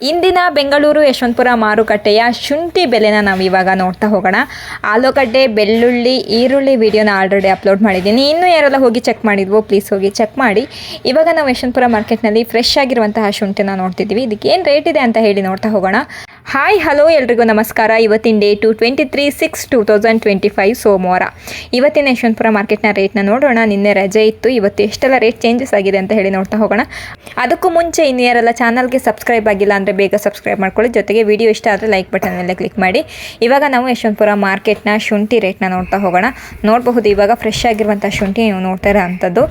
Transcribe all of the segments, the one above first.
ಇಂದಿನ ಬೆಂಗಳೂರು ಯಶವಂತಪುರ ಮಾರುಕಟ್ಟೆಯ ಶುಂಠಿ ಬೆಲೆನ ನಾವು ಇವಾಗ ನೋಡ್ತಾ ಹೋಗೋಣ. ಆಲೂಗಡ್ಡೆ, ಬೆಳ್ಳುಳ್ಳಿ, ಈರುಳ್ಳಿ ವಿಡಿಯೋನ ಆಲ್ರೆಡಿ ಅಪ್ಲೋಡ್ ಮಾಡಿದ್ದೀನಿ. ಇನ್ನೂ ಯಾರೆಲ್ಲ ಹೋಗಿ ಚೆಕ್ ಮಾಡಿದ್ವೋ ಪ್ಲೀಸ್ ಹೋಗಿ ಚೆಕ್ ಮಾಡಿ. ಇವಾಗ ನಾವು ಯಶವಂತಪುರ ಮಾರ್ಕೆಟ್ನಲ್ಲಿ ಫ್ರೆಶ್ ಆಗಿರುವಂತಹ ಶುಂಠಿನ ನೋಡ್ತಿದ್ದೀವಿ. ಇದಕ್ಕೆ ಏನು ರೇಟ್ ಇದೆ ಅಂತ ಹೇಳಿ ನೋಡ್ತಾ ಹೋಗೋಣ. ಹಾಯ್ ಹಲೋ ಎಲ್ರಿಗೂ ನಮಸ್ಕಾರ. ಇವತ್ತಿನ date twenty three six two thousand twenty five ಸೋಮವಾರ. ಇವತ್ತಿನ ಯಶವಂತಪುರ ಮಾರ್ಕೆಟ್ನ ರೇಟ್ನ ನೋಡೋಣ. ನಿನ್ನೆ ರಜೆ ಇತ್ತು. ಇವತ್ತು ಎಷ್ಟೆಲ್ಲ ರೇಟ್ ಚೇಂಜಸ್ ಆಗಿದೆ ಅಂತ ಹೇಳಿ ನೋಡ್ತಾ ಹೋಗೋಣ. ಅದಕ್ಕೂ ಮುಂಚೆ ಇನ್ನು ಯಾರೆಲ್ಲ ಚಾನಲ್ಗೆ ಸಬ್ಸ್ಕ್ರೈಬ್ ಆಗಿಲ್ಲ ಅಂದರೆ ಬೇಗ ಸಬ್ಸ್ಕ್ರೈಬ್ ಮಾಡ್ಕೊಳ್ಳಿ. ಜೊತೆಗೆ ವಿಡಿಯೋ ಇಷ್ಟ ಆದರೆ ಲೈಕ್ ಬಟನ್ ಮೇಲೆ ಕ್ಲಿಕ್ ಮಾಡಿ. ಇವಾಗ ನಾವು ಯಶವಂತಪುರ ಮಾರ್ಕೆಟ್ನ ಶುಂಠಿ ರೇಟ್ನ ನೋಡ್ತಾ ಹೋಗೋಣ. ನೋಡಬಹುದು ಇವಾಗ ಫ್ರೆಶ್ ಆಗಿರುವಂಥ ಶುಂಠಿ ನೀವು ನೋಡ್ತಾ ಇರೋ ಅಂಥದ್ದು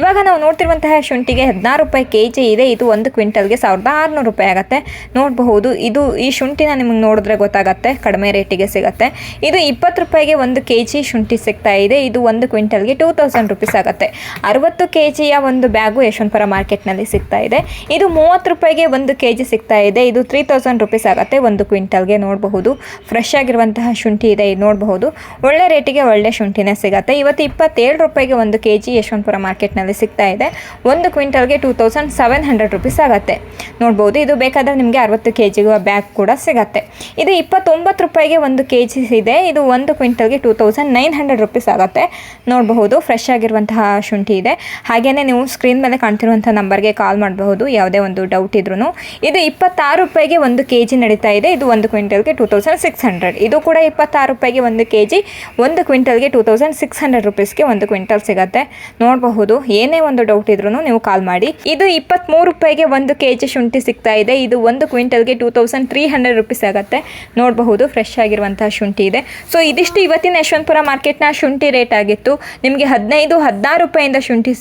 ಇವಾಗ ನಾವು ನೋಡ್ತಿರುವಂತಹ ಶುಂಠಿಗೆ ಹದಿನಾರು ರೂಪಾಯಿ ಕೆ ಇದೆ. ಇದು ಒಂದು ಕ್ವಿಂಟಲ್ಗೆ ಸಾವಿರದ ಆರುನೂರು ರೂಪಾಯಿ ಆಗುತ್ತೆ. ನೋಡಬಹುದು ಇದು ಈ ಶುಂಠಿನ ನಿಮಗೆ ನೋಡಿದ್ರೆ ಗೊತ್ತಾಗತ್ತೆ, ಕಡಿಮೆ ರೇಟಿಗೆ ಸಿಗುತ್ತೆ. ಇದು ಇಪ್ಪತ್ತು ರೂಪಾಯಿಗೆ ಒಂದು ಕೆ ಜಿ ಶುಂಠಿ ಸಿಗ್ತಾ ಇದೆ. ಇದು ಒಂದು ಕ್ವಿಂಟಲ್ಗೆ ಟೂ ತೌಸಂಡ್ ರುಪೀಸ್ ಆಗುತ್ತೆ. ಅರವತ್ತು ಕೆ ಜಿಯ ಒಂದು ಬ್ಯಾಗು ಯಶವಂತಪುರ ಮಾರ್ಕೆಟ್ನಲ್ಲಿ ಸಿಗ್ತಾ ಇದೆ. ಇದು ಮೂವತ್ತು ರೂಪಾಯಿಗೆ ಒಂದು ಕೆ ಜಿ ಸಿಗ್ತಾ ಇದೆ. ಇದು ತ್ರೀ ತೌಸಂಡ್ ರುಪೀಸ್ ಆಗುತ್ತೆ. ಒಂದು ಕ್ವಿಂಟಲ್ಗೆ ನೋಡಬಹುದು. ಫ್ರೆಶ್ ಆಗಿರುವಂತಹ ಶುಂಠಿ ಇದೆ, ಇದು ನೋಡಬಹುದು. ಒಳ್ಳೆ ರೇಟಿಗೆ ಒಳ್ಳೆ ಶುಂಠಿನೇ ಸಿಗುತ್ತೆ. ಇವತ್ತು ಇಪ್ಪತ್ತೇಳು ರೂಪಾಯಿಗೆ ಒಂದು ಕೆ ಜಿ ಯಶವಂತಪುರ ಮಾರ್ಕೆಟ್ನಲ್ಲಿ ಸಿಗ್ತಾ ಇದೆ. ಒಂದು ಕ್ವಿಂಟಲ್ಗೆ two thousand seven hundred rupees ಆಗುತ್ತೆ. ನೋಡ್ಬೋದು ಇದು ಬೇಕಾದರೆ ನಿಮಗೆ ಅರವತ್ತು ಕೆ ಜಿಗೂ ಬ್ಯಾಗ್ ಕೂಡ ಸಿಗತ್ತೆ. ಇದು ಇಪ್ಪತ್ತೊಂಬತ್ತು ರೂಪಾಯಿಗೆ ಒಂದು ಕೆ ಜಿ ಇದೆ. ಇದು ಒಂದು ಕ್ವಿಂಟಲ್ಗೆ two thousand nine hundred rupees ಆಗುತ್ತೆ. ನೋಡಬಹುದು, ಫ್ರೆಶ್ ಆಗಿರುವಂತಹ ಶುಂಠಿ ಇದೆ. ಹಾಗೆಯೇ ನೀವು ಸ್ಕ್ರೀನ್ ಮೇಲೆ ಕಾಣ್ತಿರುವಂಥ ನಂಬರ್ಗೆ ಕಾಲ್ ಮಾಡಬಹುದು, ಯಾವುದೇ ಒಂದು ಡೌಟ್ ಇದ್ರೂ ಇದು ಇಪ್ಪತ್ತಾರು ರೂಪಾಯಿಗೆ ಒಂದು ಕೆ ಜಿ ನಡೀತಾ ಇದೆ. ಇದು ಒಂದು ಕ್ವಿಂಟಲ್ಗೆ ಟೂ ತೌಸಂಡ್ ಸಿಕ್ಸ್ ಹಂಡ್ರೆಡ್. ಇದು ಕೂಡ ಇಪ್ಪತ್ತಾರು ರೂಪಾಯಿಗೆ ಒಂದು ಕೆ ಜಿ ಒಂದು ಕ್ವಿಂಟಲ್ಗೆ ಟೂ ತೌಸಂಡ್ ಸಿಕ್ಸ್ ಹಂಡ್ರೆಡ್ ರುಪೀಸ್ಗೆ ಒಂದು ಕ್ವಿಂಟಲ್ ಸಿಗುತ್ತೆ. ನೋಡಬಹುದು, ಏನೇ ಒಂದು ಡೌಟ್ ಇದ್ರೂ ನೀವು ಕಾಲ್ ಮಾಡಿ. ಇದು ಇಪ್ಪತ್ತ್ಮೂರು ರೂಪಾಯಿಗೆ ಒಂದು ಕೆ ಜಿ ಶುಂಠಿ ಸಿಗ್ತಾ ಇದೆ. ಇದು ಒಂದು ಕ್ವಿಂಟಲ್ಗೆ two thousand three hundred rupees ಆಗುತ್ತೆ. ನೋಡಬಹುದು ಫ್ರೆಶ್ ಆಗಿರುವಂತಹ ಶುಂಠಿ ಇದೆ. ಸೊ ಇದಿಷ್ಟು ಇವತ್ತಿನ ಯಶವಂತಪುರ ಮಾರ್ಕೆಟ್ನ ಶುಂಠಿ ರೇಟ್ ಆಗಿತ್ತು. ನಿಮಗೆ ಹದಿನೈದು, ಹದಿನಾರು ರೂಪಾಯಿಂದ ಶುಂಠಿ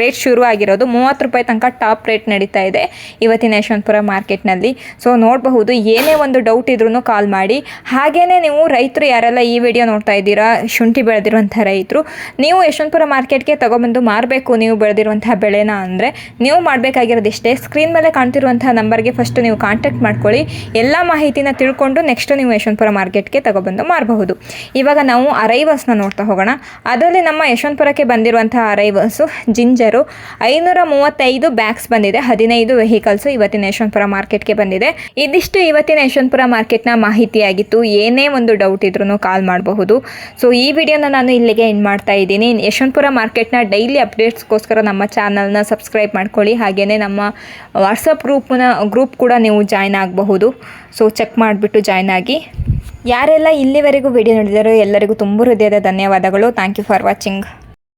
ರೇಟ್ ಶುರು ಆಗಿರೋದು. ಮೂವತ್ತು ರೂಪಾಯಿ ತನಕ ಟಾಪ್ ರೇಟ್ ನಡೀತಾ ಇದೆ ಇವತ್ತಿನ ಯಶವಂತಪುರ ಮಾರ್ಕೆಟ್ನಲ್ಲಿ. ಸೊ ನೋಡಬಹುದು, ಏನೇ ಒಂದು ಡೌಟ್ ಇದ್ರೂ ಕಾಲ್ ಮಾಡಿ. ಹಾಗೇನೇ ನೀವು ರೈತರು ಯಾರೆಲ್ಲ ಈ ವಿಡಿಯೋ ನೋಡ್ತಾ ಇದ್ದೀರಾ, ಶುಂಠಿ ಬೆಳೆದಿರುವಂಥ ರೈತರು, ನೀವು ಯಶವಂತಪುರ ಮಾರ್ಕೆಟ್ಗೆ ತಗೊಬಂದು ಮಾರಬೇಕು. ನೀವು ಬೆಳೆದಿರುವಂತಹ ಬೆಳೆನ ಅಂದರೆ, ನೀವು ಮಾಡಬೇಕಾಗಿರೋದಿಷ್ಟೇ ಸ್ಕ್ರೀನ್ ಮೇಲೆ ಕಾಣ್ತಿರುವಂತಹ ನಂಬರ್ಗೆ ಫಸ್ಟ್ ನೀವು ಕಾಂಟ್ಯಾಕ್ಟ್ ಮಾಡ್ಕೊಳ್ಳಿ. ಎಲ್ಲ ಮಾಹಿತಿನ ತಿಳ್ಕೊಂಡು ನೆಕ್ಸ್ಟ್ ನೀವು ಯಶವಂತಪುರ ಮಾರ್ಕೆಟ್ಗೆ ತಗೊಬಂದು ಮಾರಬಹುದು. ಇವಾಗ ನಾವು ಅರೈವಲ್ಸ್ನ ನೋಡ್ತಾ ಹೋಗೋಣ. ಅದರಲ್ಲಿ ನಮ್ಮ ಯಶವಂತಪುರಕ್ಕೆ ಬಂದಿರುವಂತಹ ಅರೈವಲ್ಸು ಜಿಂಜರು ಐನೂರ ಮೂವತ್ತೈದು ಬ್ಯಾಗ್ಸ್ ಬಂದಿದೆ, ಹದಿನೈದು ವೆಹಿಕಲ್ಸು ಇವತ್ತಿನ ಯಶವಂತಪುರ ಮಾರ್ಕೆಟ್ಗೆ ಬಂದಿದೆ. ಇದಿಷ್ಟು ಇವತ್ತಿನ ಯಶವಂತಪುರ ಮಾರ್ಕೆಟ್ನ ಮಾಹಿತಿಯಾಗಿತ್ತು. ಏನೇ ಒಂದು ಡೌಟ್ ಇದ್ರೂ ಕಾಲ್ ಮಾಡಬಹುದು. ಸೊ ಈ ವಿಡಿಯೋನ ನಾನು ಇಲ್ಲಿಗೆ ಎಂಡ್ ಮಾಡ್ತಾ ಇದ್ದೀನಿ. ಯಶವಂತಪುರ ಮಾರ್ಕೆಟ್ನ ಡೈಲಿ ಅಪ್ಡೇಟ್ಸ್ಗೋಸ್ಕರ ನಮ್ಮ ಚಾನಲ್ನ ಸಬ್ಸ್ಕ್ರೈಬ್ ಮಾಡ್ಕೊಳ್ಳಿ. ಹಾಗೆಯೇ ನಮ್ಮ ವಾಟ್ಸಪ್ ಗ್ರೂಪ್ನ ಗ್ರೂಪ್ ಕೂಡ ನೀವು ಜಾಯ್ನ್ ಆಗಬಹುದು. ಸೊ ಚೆಕ್ ಮಾಡಿಬಿಟ್ಟು ಜಾಯ್ನ್ ಆಗಿ. ಯಾರೆಲ್ಲ ಇಲ್ಲಿವರೆಗೂ ವಿಡಿಯೋ ನೋಡಿದಾರೋ ಎಲ್ಲರಿಗೂ ತುಂಬ ಹೃದಯದ ಧನ್ಯವಾದಗಳು. Thank you for watching